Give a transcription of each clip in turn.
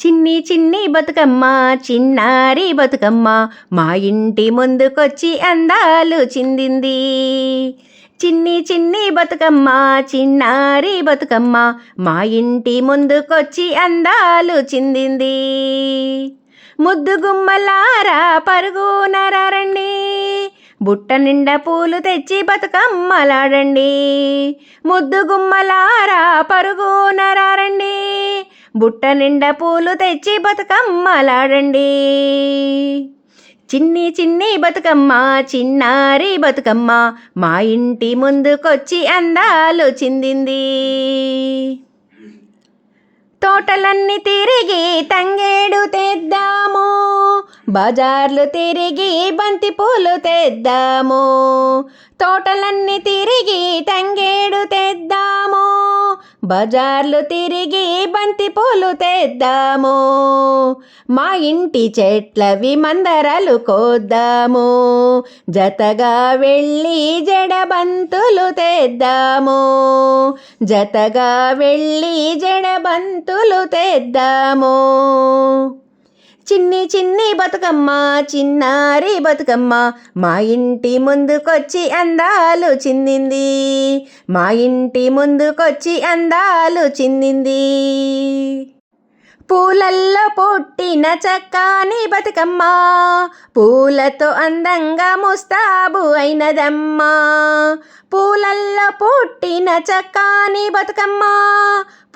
చిన్ని చిన్ని బతుకమ్మ చిన్నారి బతుకమ్మ మా ఇంటి ముందుకొచ్చి అందాలు చిందింది. చిన్ని చిన్ని బతుకమ్మ చిన్నారి బతుకమ్మ మా ఇంటి ముందుకొచ్చి అందాలు చిందింది. ముద్దు గుమ్మలారా పరుగునరండి బుట్ట నిండా పూలు తెచ్చి బతుకమ్మలాడండి. ముద్దు గుమ్మలారా పరుగునరండి బుట్ట నిండా పూలు తెచ్చి బతుకమ్మలాడండి. చిన్ని చిన్ని బతుకమ్మ చిన్నారి బతుకమ్మ మా ఇంటి ముందుకొచ్చి అందాలు చిందింది. తోటలన్నీ తిరిగి తంగేడు తెద్దాము బజార్లు తిరిగి బంతి పూలు తెద్దాము తోటలన్నీ తిరిగి తంగేడు తెద్దాము. బజార్లు తిరిగి బంతి పూలు తెద్దాము. మా ఇంటి చెట్లవి మందరలు కోద్దాము. జతగా వెళ్ళి జడబంతులు తెద్దాము. జతగా వెళ్ళి జడబంతులు తెద్దాము. చిన్ని చిన్ని బతుకమ్మ చిన్నారి బతుకమ్మ మా ఇంటి ముందుకొచ్చి అందాలు చిందింది. మా ఇంటి ముందుకొచ్చి అందాలు చిందింది. పూలల్లో పుట్టిన చక్కాని బతుకమ్మ పూలతో అందంగా ముస్తాబు అయినదమ్మా. పూలల్లో పుట్టిన చక్కని బతుకమ్మ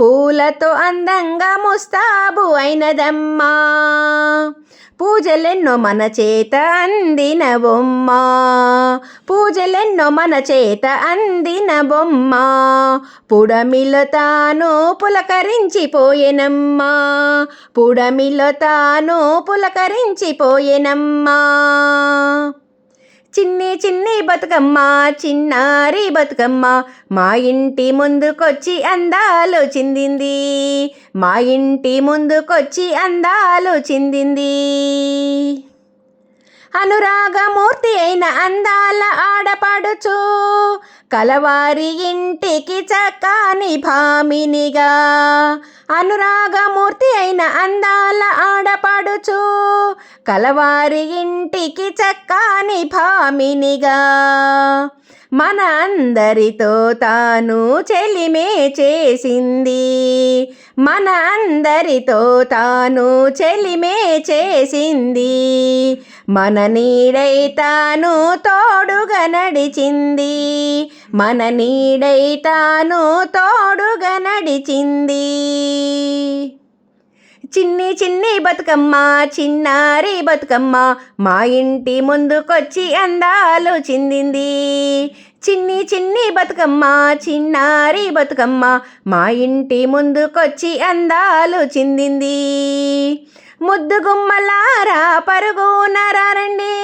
పూలతో అందంగా ముస్తాబు అయినదమ్మా. పూజలెన్నో మన చేత అందిన బొమ్మ. పూజలెన్నో మన చేత అందిన బొమ్మ. పుడమిలో తాను పులకరించిపోయేనమ్మా. పుడమిలో తాను పులకరించిపోయేనమ్మా. చిన్ని చిన్ని బతుకమ్మ చిన్నారి బతుకమ్మ మా ఇంటి ముందుకొచ్చి అందాలు చిందింది. మా ఇంటి ముందుకొచ్చి అందాలు చిందింది. అనురాగమూర్తి అయిన అందాల ఆడపడుచు కలవారి ఇంటికి చక్కని భామినిగా. అనురాగమూర్తి అయిన అందాల ఆడపడుచు కలవారి ఇంటికి చక్కని భామినిగా. మన అందరితో తాను చెలిమే చేసింది మన అందరితో తాను చెలిమే చేసింది. మన నీడై తాను తోడుగా నడిచింది. మన నీడై తాను తోడుగా నడిచింది. చిన్ని చిన్ని బతుకమ్మ చిన్నారి బతుకమ్మ మా ఇంటి ముందుకొచ్చి అందాలు చిందింది. చిన్ని చిన్ని బతుకమ్మ చిన్నారి బతుకమ్మ మా ఇంటి ముందుకొచ్చి అందాలు చిందింది. ముద్దు గుమ్మలారా పరుగునరండి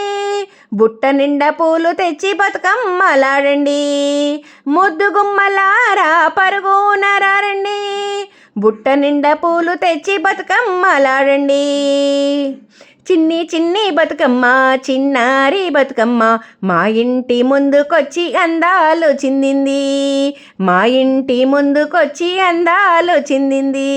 బుట్ట నిండా పూలు తెచ్చి బతుకమ్మలాడండి. ముద్దు గుమ్మలారా పరుగునరండి బుట్ట నిండా పూలు తెచ్చి బతుకమ్మలాడండి. చిన్ని చిన్ని బతుకమ్మ చిన్నారి బతుకమ్మ మా ఇంటి ముందుకొచ్చి అందాలు చిందింది. మా ఇంటి ముందుకొచ్చి అందాలు చిందింది.